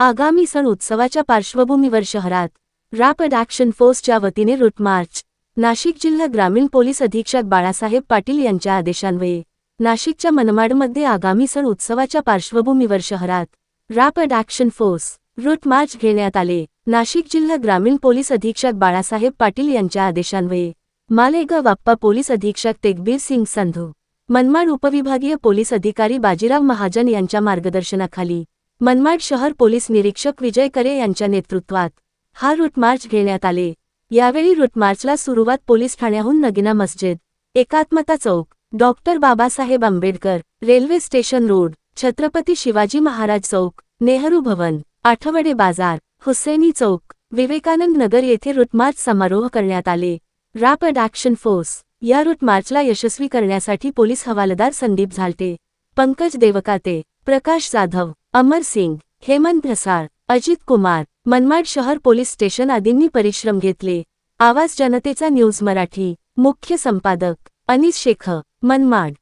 आगामी सण उत्सवाच्या पार्श्वभूमीवर शहरात रॅपिड ॲक्शन फोर्सच्या वतीने रूट मार्च नाशिक जिल्हा ग्रामीण पोलीस अधीक्षक बाळासाहेब पाटील यांच्या आदेशान्वये. नाशिकच्या मनमाडमध्ये आगामी सण उत्सवाच्या पार्श्वभूमीवर शहरात rapid action force route march घेण्यात आले. नाशिक जिल्हा ग्रामीण पोलीस अधीक्षक बाळासाहेब पाटील यांच्या आदेशान्वये. मालेगाव बाप्पा पोलीस अधीक्षक तेगबीर सिंग संधू मनमाड उपविभागीय पोलीस अधिकारी बाजीराव महाजन यांच्या मार्गदर्शनाखाली मनमाड शहर पोलीस निरीक्षक विजय करे यांच्या नेतृत्वात हा रूट मार्च घेण्यात आले. यावेळी रुटमार्चला सुरुवात police ठाण्याहून Nagina Masjid Ekatmata Chowk doctor Babasaheb Ambedkar railway station road Chhatrapati Shivaji Maharaj Chowk Nehru Bhavan आठवडे बाजार हुसेनी चौक विवेकानंद नगर येथे रुटमार्च समारोह करण्यात आले. रॅपिड ॲक्शन फोर्स या रुटमार्चला यशस्वी करण्यासाठी पोलीस हवालदार संदीप झालटे पंकज देवकाते प्रकाश जाधव अमर सिंग हेमंत ढसाळ अजित कुमार मनमाड शहर पोलीस स्टेशन आदींनी परिश्रम घेतले. आवाज जनतेचा न्यूज मराठी. मुख्य संपादक अनिस शेख मनमाड.